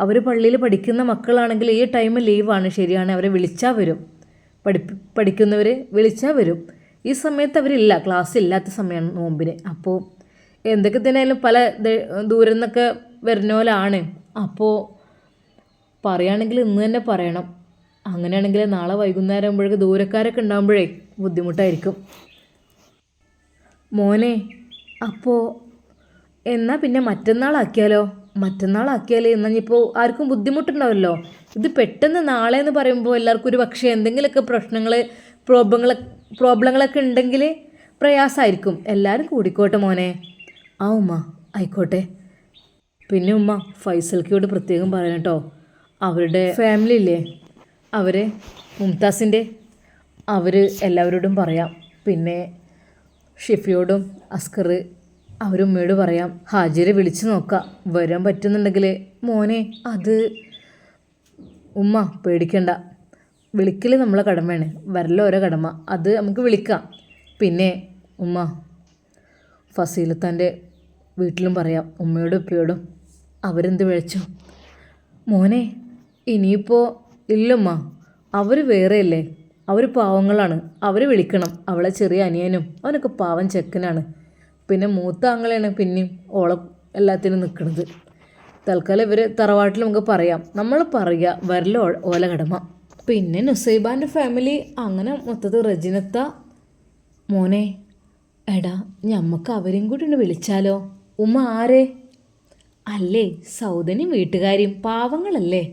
അവർ പള്ളിയിൽ പഠിക്കുന്ന മക്കളാണെങ്കിൽ ഈ ടൈം ലീവാണ് ശരിയാണ്. അവരെ വിളിച്ചാൽ വരും. പഠി പഠിക്കുന്നവർ വിളിച്ചാൽ വരും. ഈ സമയത്ത് അവരില്ല. ക്ലാസ് ഇല്ലാത്ത സമയമാണ് നോമ്പിന്. അപ്പോൾ എന്തൊക്കെ തന്നെയായാലും പല ദൂരം നിന്നൊക്കെ വരുന്ന പോലാണ് അപ്പോൾ പറയുകയാണെങ്കിൽ ഇന്ന് തന്നെ പറയണം. അങ്ങനെയാണെങ്കിൽ നാളെ വൈകുന്നേരം ആകുമ്പോഴേക്ക് ദൂരക്കാരൊക്കെ ഉണ്ടാകുമ്പോഴേ ബുദ്ധിമുട്ടായിരിക്കും. മോനെ അപ്പോൾ എന്നാൽ പിന്നെ മറ്റന്നാളാക്കിയാലോ? മറ്റന്നാളാക്കിയാൽ എന്നാൽ ഇപ്പോൾ ആർക്കും ബുദ്ധിമുട്ടുണ്ടാവല്ലോ ഇത് പെട്ടെന്ന് നാളെ എന്ന് പറയുമ്പോൾ എല്ലാവർക്കും ഒരു പക്ഷേ എന്തെങ്കിലുമൊക്കെ പ്രശ്നങ്ങൾ പ്രോബ്ലങ്ങൾ പ്രോബ്ലങ്ങളൊക്കെ ഉണ്ടെങ്കിൽ പ്രയാസമായിരിക്കും. എല്ലാവരും കൂടിക്കോട്ടെ മോനെ. ആ ഉമ്മ ആയിക്കോട്ടെ. പിന്നെ ഉമ്മ ഫൈസൽക്കയോട് പ്രത്യേകം പറയണം കേട്ടോ. അവരുടെ ഫാമിലി ഇല്ലേ? അവരെ മുംതാസിന്റെ അവർ എല്ലാവരോടും പറയാം. പിന്നെ ഷിഫിയോടും അസ്കർ അവരുമ്മയോട് പറയാം ഹാജിരെ വിളിച്ചു നോക്കാം വരാൻ പറ്റുന്നുണ്ടെങ്കിൽ മോനെ അത് ഉമ്മ പേടിക്കണ്ട. വിളിക്കൽ നമ്മളെ കടമയാണ്. വരല ഓരോ കടമ. അത് നമുക്ക് വിളിക്കാം. പിന്നെ ഉമ്മ ഫസീലത്താന്റെ വീട്ടിലും പറയാം ഉമ്മയോടും ഉപ്പയോടും അവരെന്ത് വിളിച്ചു? മോനെ ഇനിയിപ്പോൾ ഇല്ലമ്മ അവർ വേറെയല്ലേ? അവർ പാവങ്ങളാണ്. അവർ വിളിക്കണം. അവളെ ചെറിയ അനിയനും അവനൊക്കെ പാവം ചെക്കനാണ്. പിന്നെ മൂത്ത ആങ്ങളെയാണ് പിന്നെയും ഓളെ എല്ലാത്തിനും നിൽക്കുന്നത് തൽക്കാലം ഇവർ തറവാട്ടിൽ നമുക്ക് പറയാം. നമ്മൾ പറയുക വരല ഓല കടമ. പിന്നെ നുസൈബാന്റെ ഫാമിലി അങ്ങനെ മൊത്തത്തിൽ റജിനത്ത. മോനെ എടാ ഞമ്മക്ക് അവരെയും കൂടി ഒന്ന് വിളിച്ചാലോ? ഉമ്മ ആരെ? അല്ലേ സൗദനും വീട്ടുകാരിയും പാവങ്ങളല്ലേ?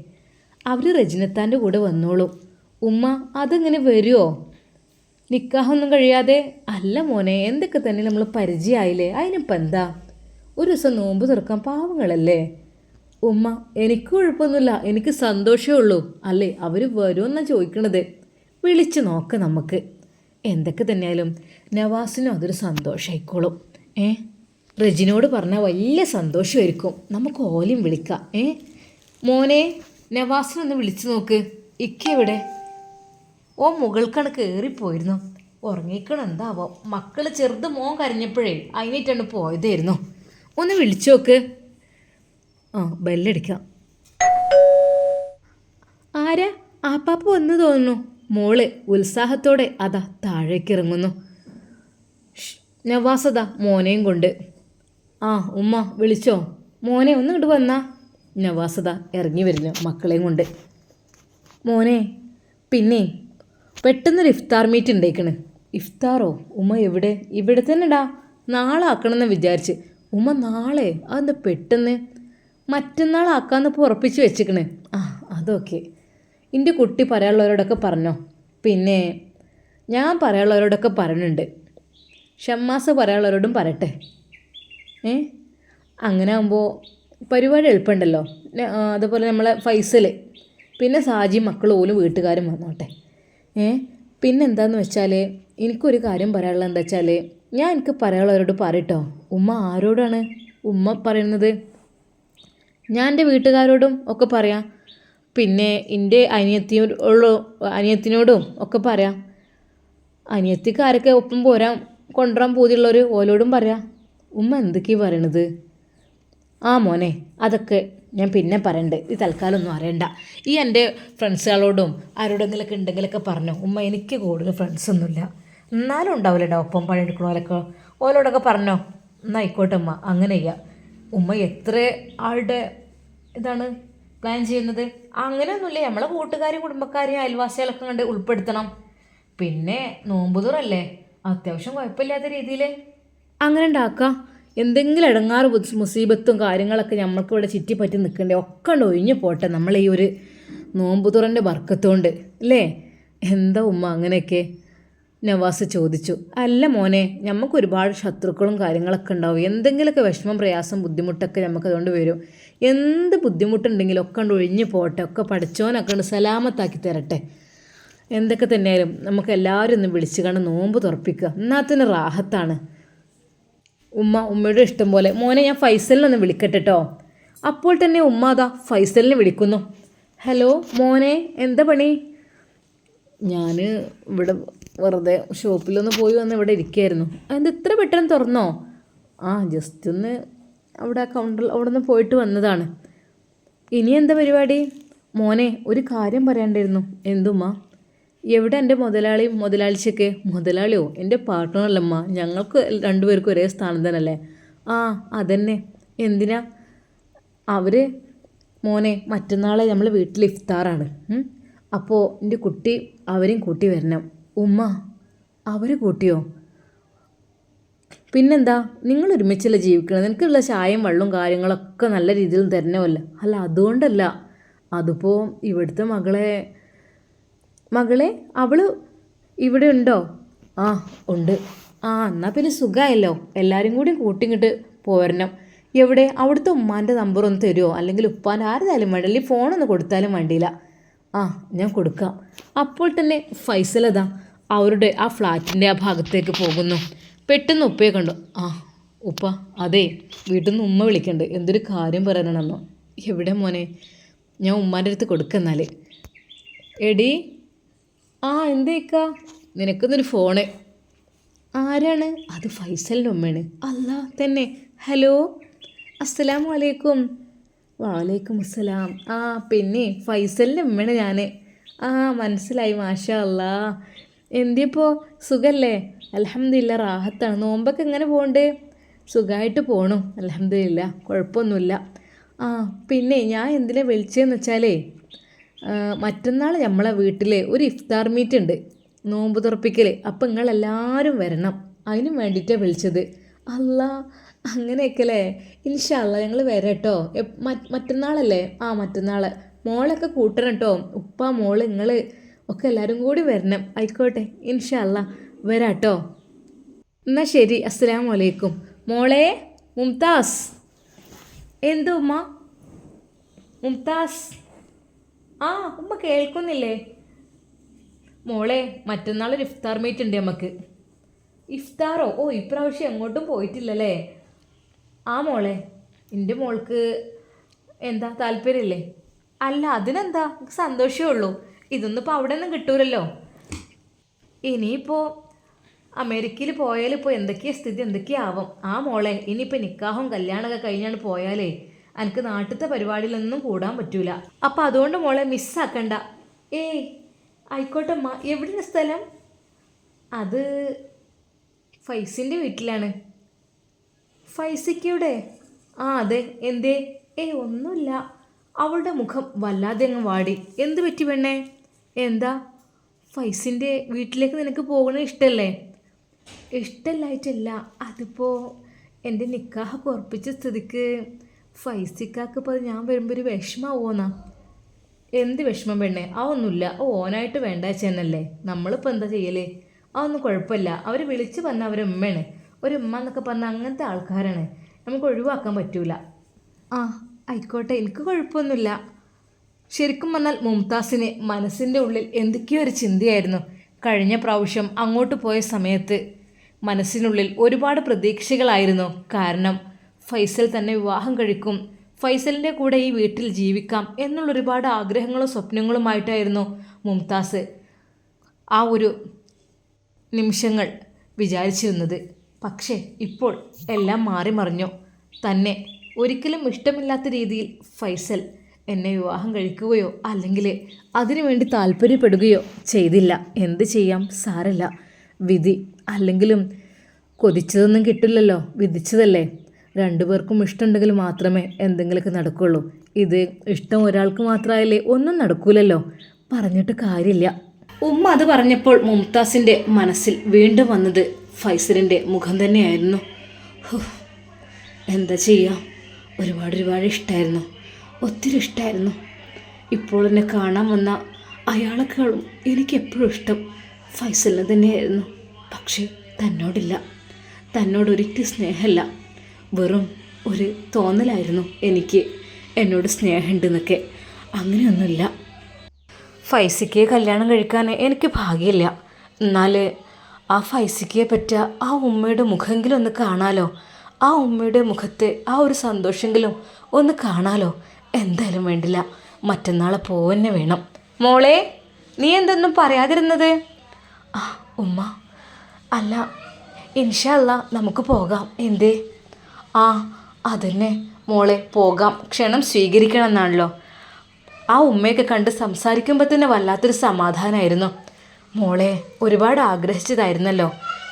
അവർ റജിനത്താന്റെ കൂടെ വന്നോളും. ഉമ്മ അതെങ്ങനെ വരുമോ നിക്കാഹൊന്നും കഴിയാതെ അല്ല മോനെ എന്തൊക്കെ തന്നെ നമ്മൾ പരിചയമായില്ലേ അതിനിപ്പോൾ എന്താ? ഒരു ദിവസം നോമ്പ് തുറക്കാൻ പാവങ്ങളല്ലേ? ഉമ്മ എനിക്ക് കുഴപ്പമൊന്നുമില്ല എനിക്ക് സന്തോഷമേ ഉള്ളൂ. അല്ലേ അവർ വരുമെന്നാണ് ചോദിക്കണത്. വിളിച്ച് നോക്ക് നമുക്ക്. എന്തൊക്കെ തന്നെയാലും നവാസിനും അതൊരു സന്തോഷമായിക്കോളും ഏ? റെജിനോട് പറഞ്ഞാൽ വലിയ സന്തോഷമായിരിക്കും. നമുക്ക് ഓലിയും വിളിക്കാം. ഏ? മോനെ നവാസിനൊന്ന് വിളിച്ചു നോക്ക്. ഇക്കെവിടെ ഓ ഓ മുകൾക്കാണ് കയറിപ്പോയിരുന്നു ഉറങ്ങിക്കണം എന്താവോ? മക്കൾ ചെറുത് മോൻ കരഞ്ഞപ്പോഴേ അതിനായിട്ടാണ് പോയതായിരുന്നു. ഒന്ന് വിളിച്ചു നോക്ക്. ആ ബെല്ലടിക്കാം. ആരാ? ആപ്പാപ്പ വന്നു തോന്നുന്നു. മോൾ ഉത്സാഹത്തോടെ അതാ താഴേക്ക് ഇറങ്ങുന്നു നവാസ് നവാസത മോനെയും കൊണ്ട്. ആ ഉമ്മ വിളിച്ചോ? മോനെ ഒന്ന് ഇങ്ങോട്ട് വന്നാ. നവാസത ഇറങ്ങി വരുന്നു മക്കളെയും കൊണ്ട്. മോനെ പിന്നെ പെട്ടെന്നൊരു ഇഫ്താർ മീറ്റ് ഉണ്ടായിക്കണ് ഇഫ്താറോ? ഉമ്മ എവിടെ? ഇവിടെ തന്നെ ഇടാ നാളെ ആക്കണമെന്ന് വിചാരിച്ച്. ഉമ്മ നാളെ? അതെന്താ പെട്ടെന്ന്? മറ്റന്നാൾ ആക്കാന്ന് ഇപ്പോൾ ഉറപ്പിച്ച് വെച്ചിക്കണ്. ആ അതൊക്കെ. എന്റെ കുട്ടി പറയാനുള്ളവരോടൊക്കെ പറഞ്ഞോ? പിന്നെ ഞാൻ പറയാനുള്ളവരോടൊക്കെ പറഞ്ഞുണ്ട് ഷമ്മാസ് പറയാനുള്ളവരോടും പറയട്ടെ. ഏ? അങ്ങനെ ആകുമ്പോൾ പരിപാടി എളുപ്പമുണ്ടല്ലോ. അതുപോലെ നമ്മളെ ഫൈസൽ പിന്നെ സാജി മക്കൾ പോലും വീട്ടുകാരും വന്നോട്ടെ. ഏ? പിന്നെ എന്താന്ന് വെച്ചാൽ എനിക്കൊരു കാര്യം പറയാനുള്ളത് എന്താ വെച്ചാൽ ഞാൻ എനിക്ക് പറയാനുള്ളവരോട് പറയട്ടോ. ഉമ്മ ആരോടാണ് ഉമ്മ പറയുന്നത്? ഞാൻ എന്റെ വീട്ടുകാരോടും ഒക്കെ പറയാം. പിന്നെ എന്റെ അനിയത്തിയോടുള്ള അനിയത്തിനോടും ഒക്കെ പറയാം. അനിയത്തിക്കാരൊക്കെ ഒപ്പം പോരാൻ കൊണ്ടുവരാൻ പൂതിയുള്ളവർ ഓലോടും പറയാം. ഉമ്മ എന്തൊക്കെയാണ് പറയണത്? ആ മോനെ അതൊക്കെ ഞാൻ പിന്നെ പറയണ്ട്. ഇത് തൽക്കാലം ഒന്നും അറിയണ്ട. ഈ എന്റെ ഫ്രണ്ട്സുകളോടും ആരോടെങ്കിലൊക്കെ ഉണ്ടെങ്കിലൊക്കെ പറഞ്ഞു ഉമ്മ എനിക്ക് കൂടുതൽ ഫ്രണ്ട്സൊന്നുമില്ല എന്നാലും ഉണ്ടാവില്ലടാ ഒപ്പം പണിയെടുക്കണോലൊക്കെ. ഓലോടൊക്കെ പറഞ്ഞോ എന്നാൽ ആയിക്കോട്ടെ ഉമ്മ അങ്ങനെ ചെയ്യാം. ഉമ്മ എത്ര ആളുടെ ഇതാണ് പ്ലാൻ ചെയ്യുന്നത്? അങ്ങനെയൊന്നുമില്ല നമ്മളെ കൂട്ടുകാരും കുടുംബക്കാരെയും അയൽവാസികളൊക്കെ കണ്ട് ഉൾപ്പെടുത്തണം. പിന്നെ നോമ്പുതുറല്ലേ അത്യാവശ്യം കുഴപ്പമില്ലാത്ത രീതിയിൽ അങ്ങനെ ഉണ്ടാക്കാം. എന്തെങ്കിലും ഇടങ്ങാറ് മുസീബത്തും കാര്യങ്ങളൊക്കെ നമ്മൾക്ക് ഇവിടെ ചുറ്റിപ്പറ്റി നിൽക്കണ്ടേ? ഒക്കെ ഒഴിഞ്ഞു പോട്ടെ നമ്മൾ ഈ ഒരു നോമ്പുതുറന്റെ വർക്കത്തോണ്ട് അല്ലേ? എന്താ ഉമ്മ അങ്ങനെയൊക്കെ? നവാസ് ചോദിച്ചു. അല്ല മോനെ നമുക്ക് ഒരുപാട് ശത്രുക്കളും കാര്യങ്ങളൊക്കെ ഉണ്ടാവും. എന്തെങ്കിലുമൊക്കെ വിഷമം പ്രയാസം ബുദ്ധിമുട്ടൊക്കെ നമുക്ക് അതുകൊണ്ട് വരും. എന്ത് ബുദ്ധിമുട്ടുണ്ടെങ്കിലും ഒക്കെ ഉണ്ട് ഒഴിഞ്ഞു പോട്ടെ. ഒക്കെ പഠിച്ചോനൊക്കെ ഉണ്ട് സലാമത്താക്കി തരട്ടെ. എന്തൊക്കെ തന്നെയായാലും നമുക്ക് എല്ലാവരും ഒന്ന് വിളിച്ചു കണ്ട് നോമ്പ് തുറപ്പിക്കുക. എന്നാൽ തന്നെ റാഹത്താണ്. ഉമ്മ ഉമ്മയുടെ ഇഷ്ടം പോലെ. മോനെ ഞാൻ ഫൈസലിനൊന്ന് വിളിക്കട്ടെ കേട്ടോ അപ്പോൾ തന്നെ ഉമ്മ അതാ ഫൈസലിനെ വിളിക്കുന്നു. ഹലോ മോനെ എന്താ പണി? ഞാൻ ഇവിടെ വെറുതെ ഷോപ്പിലൊന്ന് പോയി വന്ന് ഇവിടെ ഇരിക്കുകയായിരുന്നു അത് ഇത്ര പെട്ടെന്ന് തുറന്നോ? ആ ജസ്റ്റ് ഒന്ന് അവിടെ കൗണ്ടറിൽ അവിടെ നിന്ന് പോയിട്ട് വന്നതാണ്. ഇനി എന്താ പരിപാടി? മോനെ ഒരു കാര്യം പറയണ്ടായിരുന്നു എന്തുമ്മ? എവിടെ എന്റെ മുതലാളി? മുതലാളിച്ചൊക്കെ? മുതലാളിയോ? എന്റെ പാർട്ട്ണറല്ലമ്മ. ഞങ്ങൾക്ക് രണ്ടുപേർക്കും ഒരേ സ്ഥാനം തന്നെയല്ലേ? ആ അതന്നെ. എന്തിനാ? അവർ മോനെ മറ്റന്നാളെ നമ്മൾ വീട്ടിൽ ഇഫ്താറാണ്. അപ്പോൾ എന്റെ കുട്ടി അവരെയും കൂട്ടി വരണം. ഉമ്മ അവർ കൂട്ടിയോ? പിന്നെന്താ? നിങ്ങൾ ഒരുമിച്ചല്ല ജീവിക്കണം നിനക്കുള്ള ചായയും വെള്ളവും കാര്യങ്ങളൊക്കെ നല്ല രീതിയിൽ തരണമല്ല. അല്ല അതുകൊണ്ടല്ല. അതിപ്പോൾ ഇവിടുത്തെ മകളെ മകളെ അവൾ ഇവിടെ ഉണ്ടോ? ആ ഉണ്ട്. ആ എന്നാൽ പിന്നെ സുഖമായല്ലോ എല്ലാവരും കൂടി കൂട്ടിങ്ങിട്ട് പോരണം. എവിടെ? അവിടുത്തെ ഉമ്മാന്റെ നമ്പർ ഒന്ന് തരുമോ അല്ലെങ്കിൽ ഉപ്പാന്റെ ആരുതായാലും വേണ്ട. അല്ലെങ്കിൽ ഫോണൊന്ന് കൊടുത്താലും വേണ്ടിയില്ല. ആ ഞാൻ കൊടുക്കാം. അപ്പോൾ തന്നെ ഫൈസലതാ അവരുടെ ആ ഫ്ലാറ്റിന്റെ ആ ഭാഗത്തേക്ക് പോകുന്നു. പെട്ടെന്ന് ഉപ്പയെ കണ്ടു. ആ ഉപ്പ അതെ വീട്ടിൽ നിന്ന് ഉമ്മ വിളിക്കണ്ട്. എന്തൊരു കാര്യം പറയണമെന്നോ. എവിടെ മോനെ? ഞാൻ ഉമ്മാന്റെ അടുത്ത് കൊടുക്കുന്നാൽ എടി ആ എന്തേക്ക? നിനക്കൊന്നൊരു ഫോണ്. ആരാണ്? അത് ഫൈസലിന്റെ ഉമ്മയാണ്. അല്ല തന്നെ. ഹലോ? അസ്സലാം വലൈക്കും വാലൈക്കും അസ്സലാം ആ പിന്നെ ഫൈസലിന്റെ ഉമ്മയാണ് ഞാൻ ആ മനസ്സിലായി മാഷാ അല്ലാ എന്തിപ്പോൾ സുഖല്ലേ? അലഹമില്ല റാഹത്താണ്. നോമ്പൊക്കെ എങ്ങനെ പോകണ്ടേ സുഖമായിട്ട് പോണു. അലഹമില്ല കുഴപ്പമൊന്നുമില്ല. ആ പിന്നെ ഞാൻ എന്തിനാ വിളിച്ചതെന്ന് വെച്ചാലേ മറ്റന്നാൾ നമ്മളെ വീട്ടിൽ ഒരു ഇഫ്താർ മീറ്റ് ഉണ്ട് നോമ്പ് തുറപ്പിക്കൽ അപ്പം നിങ്ങളെല്ലാവരും വരണം. അതിനും വേണ്ടിയിട്ടാണ് വിളിച്ചത്. അല്ല അങ്ങനെയൊക്കെ അല്ലേ ഇൻഷല്ല ഞങ്ങൾ വരാം കേട്ടോ മറ്റന്നാളല്ലേ? ആ മറ്റന്നാൾ മോളൊക്കെ കൂട്ടണം കേട്ടോ ഉപ്പ മോൾ നിങ്ങൾ ഒക്കെ എല്ലാവരും കൂടി വരണം. ആയിക്കോട്ടെ. ഇൻഷല്ല വരാം കേട്ടോ എന്നാൽ ശരി. അസ്സലാമു വലൈക്കും മോളെ മുംതാസ്. എന്തു ഉമ്മ മുംതാസ്. ആ ഉമ്മ കേൾക്കുന്നില്ലേ? മോളെ മറ്റന്നാൾ ഒരു ഇഫ്താർ മീറ്റ് ഉണ്ട് നമുക്ക് ഇഫ്താറോ? ഓ ഇപ്രാവശ്യം എങ്ങോട്ടും പോയിട്ടില്ലല്ലേ? ആ മോളെ എന്റെ മോൾക്ക് എന്താ താല്പര്യമില്ലേ അല്ല അതിനെന്താ? സന്തോഷമേ ഉള്ളൂ. ഇതൊന്നും ഇപ്പോൾ അവിടെ നിന്നും കിട്ടൂലല്ലോ. ഇനിയിപ്പോൾ അമേരിക്കയിൽ പോയാൽ ഇപ്പോൾ എന്തൊക്കെയാ സ്ഥിതി? എന്തൊക്കെയാവും? ആ മോളെ ഇനിയിപ്പോൾ നിക്കാഹും കല്യാണമൊക്കെ കഴിഞ്ഞാണ് പോയാലേ എനിക്ക് നാട്ടിലത്തെ പരിപാടിയിലൊന്നും കൂടാൻ പറ്റൂല. അപ്പം അതുകൊണ്ട് മോളെ മിസ്സാക്കണ്ട. ഏയ് ആയിക്കോട്ടെ അമ്മ. എവിടെയാണ് സ്ഥലം? അത് ഫൈസിന്റെ വീട്ടിലാണ്. ഫൈസിക്കയുടെ? ആ അതെ. എന്തേ? ഏയ് ഒന്നുമില്ല. അവളുടെ മുഖം വല്ലാതെ അങ്ങ് വാടി. എന്ത് പറ്റി പെണ്ണേ? എന്താ? ഫൈസിന്റെ വീട്ടിലേക്ക് നിനക്ക് പോകണ ഇഷ്ടമല്ലേ ഇഷ്ടമല്ലായിട്ടല്ല അതിപ്പോൾ എന്റെ നിക്കാഹ് ഉറപ്പിച്ച സ്ഥിതിക്ക് ഫൈസിക്കാക്ക് ഇപ്പോൾ ഞാൻ വരുമ്പോൾ ഒരു വിഷമാവോന്നാ? എന്ത് വിഷമം പെണ്ണേ? ആ ഒന്നുമില്ല ഓനായിട്ട് വേണ്ട ചേനല്ലേ നമ്മളിപ്പോൾ എന്താ ചെയ്യലേ? ഒന്നും കുഴപ്പമില്ല. അവർ വിളിച്ച് പറഞ്ഞ അവർ ഉമ്മയാണ്. ഒരു ഉമ്മ എന്നൊക്കെ പറഞ്ഞാൽ അങ്ങനത്തെ ആൾക്കാരാണ്. നമുക്ക് ഒഴിവാക്കാൻ പറ്റൂല. ആ ആയിക്കോട്ടെ. എനിക്ക് കുഴപ്പമൊന്നുമില്ല. ശരിക്കും പറഞ്ഞാൽ മുംതാസിന് മനസ്സിന്റെ ഉള്ളിൽ എന്തൊക്കെയോ ഒരു ചിന്തയായിരുന്നു. കഴിഞ്ഞ പ്രാവശ്യം അങ്ങോട്ട് പോയ സമയത്ത് മനസ്സിനുള്ളിൽ ഒരുപാട് പ്രതീക്ഷകളായിരുന്നു. കാരണം ഫൈസൽ തന്നെ വിവാഹം കഴിക്കും. ഫൈസലിന്റെ കൂടെ ഈ വീട്ടിൽ ജീവിക്കാം എന്നുള്ള ഒരുപാട് ആഗ്രഹങ്ങളും സ്വപ്നങ്ങളുമായിട്ടായിരുന്നു മുംതാസ്. ആ ഒരു നിമിഷങ്ങൾ വിചാരിച്ചിരുന്നത്. പക്ഷേ ഇപ്പോൾ എല്ലാം മാറി മറിഞ്ഞു. തന്നെ ഒരിക്കലും ഇഷ്ടമില്ലാത്ത രീതിയിൽ ഫൈസൽ എന്നെ വിവാഹം കഴിക്കുകയോ അല്ലെങ്കിൽ അതിനുവേണ്ടി താല്പര്യപ്പെടുകയോ ചെയ്തില്ല. എന്ത് ചെയ്യാം? സാരല്ല. വിധി അല്ലെങ്കിലും കൊതിച്ചതൊന്നും കിട്ടില്ലല്ലോ. വിധിച്ചതല്ലേ? രണ്ടുപേർക്കും ഇഷ്ടമുണ്ടെങ്കിൽ മാത്രമേ എന്തെങ്കിലുമൊക്കെ നടക്കുകയുള്ളൂ ഇത് ഇഷ്ടം ഒരാൾക്ക് മാത്രമായാലേ ഒന്നും നടക്കൂലല്ലോ. പറഞ്ഞിട്ട് കാര്യമില്ല. ഉമ്മ അത് പറഞ്ഞപ്പോൾ മുംതാസിന്റെ മനസ്സിൽ വീണ്ടും വന്നത് ഫൈസലിന്റെ മുഖം തന്നെയായിരുന്നു. എന്താ ചെയ്യാം? ഒരുപാട് ഒരുപാട് ഇഷ്ടമായിരുന്നു ഒത്തിരി ഇഷ്ടമായിരുന്നു ഇപ്പോൾ എന്നെ കാണാൻ വന്ന അയാളെക്കാളും എനിക്ക് എപ്പോഴും ഇഷ്ടം ഫൈസലിനെ തന്നെയായിരുന്നു. പക്ഷേ തന്നോടില്ല. തന്നോടൊരിക്കലും സ്നേഹമല്ല. വെറും ഒരു തോന്നലായിരുന്നു എനിക്ക് എന്നോട് സ്നേഹമുണ്ടെന്നൊക്കെ. അങ്ങനെയൊന്നുമില്ല. ഫൈസിക്കയെ കല്യാണം കഴിക്കാൻ എനിക്ക് ഭാഗ്യമില്ല. എന്നാൽ ആ ഫൈസിക്കയെ പറ്റ ആ ഉമ്മയുടെ മുഖമെങ്കിലും ഒന്ന് കാണാലോ? ആ ഉമ്മയുടെ മുഖത്തെ ആ ഒരു സന്തോഷമെങ്കിലും ഒന്ന് കാണാലോ? എന്തായാലും വേണ്ടില്ല. മറ്റന്നാളെ പോവന്നെ വേണം. മോളെ നീ എന്തൊന്നും പറയാതിരുന്നത്? ആ ഉമ്മ. അല്ല ഇൻഷല്ല നമുക്ക് പോകാം. എന്തേ? ആ അതന്നെ. മോളെ പോകാം. ക്ഷണം സ്വീകരിക്കണം എന്നാണല്ലോ ആ ഉമ്മയൊക്കെ കണ്ട് സംസാരിക്കുമ്പോൾ തന്നെ വല്ലാത്തൊരു സമാധാനമായിരുന്നു മോളെ ഒരുപാട് ആഗ്രഹിച്ചതായിരുന്നല്ലോ.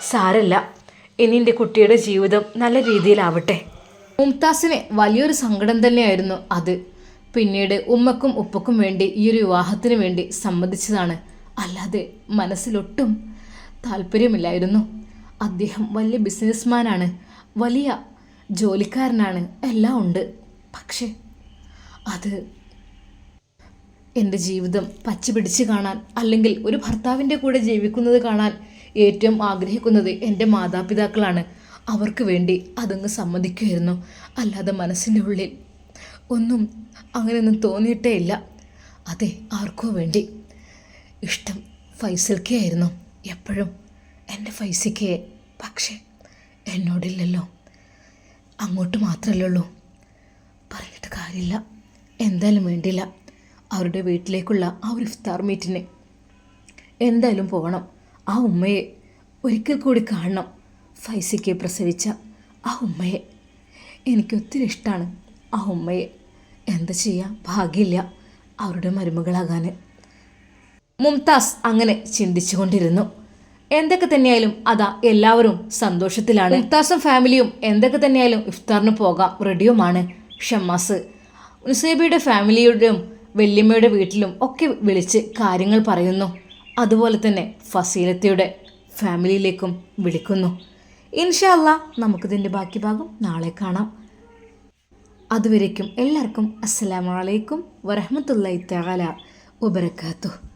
സാരല്ല. ഇനി എന്റെ കുട്ടിയുടെ ജീവിതം നല്ല രീതിയിലാവട്ടെ. മുംതാസിന് വലിയൊരു സങ്കടം തന്നെയായിരുന്നു അത്. പിന്നീട് ഉമ്മക്കും ഉപ്പക്കും വേണ്ടി ഈ ഒരു വിവാഹത്തിന് വേണ്ടി സമ്മതിച്ചതാണ്. അല്ലാതെ മനസ്സിലൊട്ടും താല്പര്യമില്ലായിരുന്നു. അദ്ദേഹം വലിയ ബിസിനസ്മാനാണ് വലിയ ജോലിക്കാരനാണ്. എല്ലാം ഉണ്ട്. പക്ഷേ അത് എന്റെ ജീവിതം പച്ച പിടിച്ച് കാണാൻ അല്ലെങ്കിൽ ഒരു ഭർത്താവിന്റെ കൂടെ ജീവിക്കുന്നത് കാണാൻ ഏറ്റവും ആഗ്രഹിക്കുന്നത് എന്റെ മാതാപിതാക്കളാണ്. അവർക്ക് വേണ്ടി അതങ്ങ് സമ്മതിക്കുമായിരുന്നു. അല്ലാതെ മനസ്സിന്റെ ഉള്ളിൽ ഒന്നും അങ്ങനെയൊന്നും തോന്നിയിട്ടേ ഇല്ല. അതെ ആർക്കോ വേണ്ടി. ഇഷ്ടം ഫൈസൽക്കായിരുന്നു എപ്പോഴും എന്റെ ഫൈസിക്കയെ പക്ഷേ എന്നോടില്ലല്ലോ. അങ്ങോട്ട് മാത്രമല്ലേ ഉള്ളൂ പറഞ്ഞിട്ട് കാര്യമില്ല. എന്തായാലും വേണ്ടില്ല അവരുടെ വീട്ടിലേക്കുള്ള ആ ഒരു ഇഫ്താർ മീറ്റിന്. എന്തായാലും പോകണം. ആ ഉമ്മയെ ഒരിക്കൽ കൂടി കാണണം. ഫൈസിക്ക് പ്രസവിച്ച ആ ഉമ്മയെ. എനിക്ക് ഒത്തിരി ഇഷ്ടമാണ് ആ ഉമ്മയെ. എന്താ ചെയ്യുക ഭാഗ്യമില്ല അവരുടെ മരുമകളാകാൻ മുംതാസ് അങ്ങനെ ചിന്തിച്ചുകൊണ്ടിരുന്നു. എന്തൊക്കെ തന്നെയായാലും അതാ എല്ലാവരും സന്തോഷത്തിലാണ്. മുംതാസും ഫാമിലിയും എന്തൊക്കെ തന്നെയായാലും ഇഫ്താറിന് പോകാം റെഡിയുമാണ്. ഷമ്മാസ് ഉസേബിയുടെ ഫാമിലിയുടെയും വല്യമ്മയുടെ വീട്ടിലും ഒക്കെ വിളിച്ച് കാര്യങ്ങൾ പറയുന്നു. അതുപോലെ തന്നെ ഫസീലത്തയുടെ ഫാമിലിയിലേക്കും വിളിക്കുന്നു. ഇൻഷാല്ല നമുക്കിതിന്റെ ബാക്കി ഭാഗം നാളെ കാണാം. അതുവരേക്കും എല്ലാവർക്കും അസ്സലാമലൈക്കും വറഹമത്തല്ലാ തആല വബറകാതുഹു.